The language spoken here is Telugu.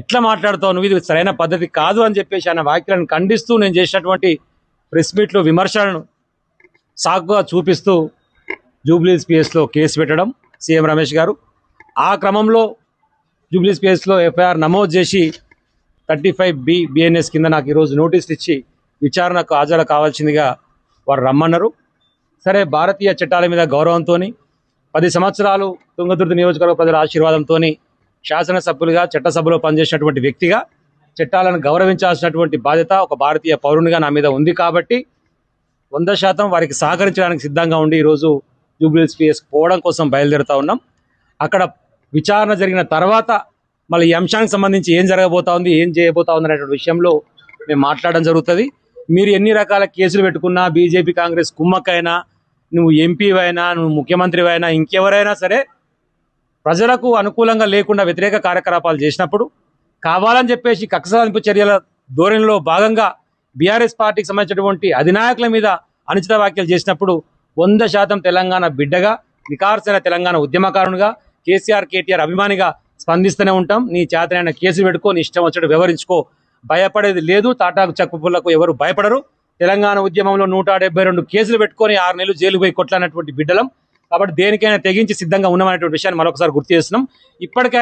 ఎట్లా మాట్లాడుతావు? నువ్వు ఇది సరైన పద్ధతి కాదు అని చెప్పేసి ఆయన వ్యాఖ్యలను ఖండిస్తూ నేను చేసినటువంటి ప్రెస్ మీట్లో విమర్శలను సాకుగా చూపిస్తూ జూబ్లీస్ పిఎస్లో కేసు పెట్టడం సీఎం రమేష్ గారు. ఆ క్రమంలో జూబ్లీస్ పిఎస్లో ఎఫ్ఐఆర్ నమోదు చేసి థర్టీ ఫైవ్ బి బిఎన్ఎస్ కింద నాకు ఈరోజు నోటీసులు ఇచ్చి విచారణకు హాజరు కావాల్సిందిగా వారు రమ్మన్నారు. సరే భారతీయ చట్టాల మీద గౌరవంతో పది సంవత్సరాలు తుంగతుర్తి నియోజకవర్గ ప్రజల ఆశీర్వాదంతో శాసనసభ్యులుగా చట్టసభలో పనిచేసినటువంటి వ్యక్తిగా చట్టాలను గౌరవించాల్సినటువంటి బాధ్యత ఒక భారతీయ పౌరునిగా నా మీద ఉంది కాబట్టి వంద శాతం వారికి సహకరించడానికి సిద్ధంగా ఉండి ఈరోజు జూబ్లీస్ పిఎస్ పోవడం కోసం బయలుదేరుతూ ఉన్నాం. అక్కడ విచారణ జరిగిన తర్వాత మళ్ళీ ఈ అంశానికి సంబంధించి ఏం జరగబోతా ఉంది ఏం చేయబోతా ఉంది అనేటువంటి విషయంలో మేము మాట్లాడడం జరుగుతుంది. మీరు ఎన్ని రకాల కేసులు పెట్టుకున్నా బీజేపీ కాంగ్రెస్ కుమ్మక్కైనా నువ్వు ఎంపీ అయినా నువ్వు ముఖ్యమంత్రి అయినా ఇంకెవరైనా సరే ప్రజలకు అనుకూలంగా లేకుండా వ్యతిరేక కార్యకలాపాలు చేసినప్పుడు కావాలని చెప్పేసి కక్ష సాధింపు చర్యల ధోరణిలో భాగంగా బీఆర్ఎస్ పార్టీకి సంబంధించినటువంటి అధినాయకుల మీద అనుచిత వ్యాఖ్యలు చేసినప్పుడు వంద శాతం తెలంగాణ బిడ్డగా నికార్సైన తెలంగాణ ఉద్యమకారునిగా కేసీఆర్ కేటీఆర్ అభిమానిగా స్పందిస్తూనే ఉంటాం. నీ చేతనైన కేసులు పెట్టుకో నీ ఇష్టం వచ్చినట్టు వివరించుకో భయపడేది లేదు. తాటాకు చక్కుపులకు ఎవరు భయపడరు. తెలంగాణ ఉద్యమంలో నూట డెబ్బై రెండు కేసులు పెట్టుకొని ఆరు నెలలు జైలు పోయి కొట్లానటువంటి బిడ్డలం. కాబట్టి దేనికైనా తెగించి సిద్ధంగా ఉన్నామనేటువంటి విషయాన్ని మరొకసారి గుర్తు చేస్తున్నాం. ఇప్పటికే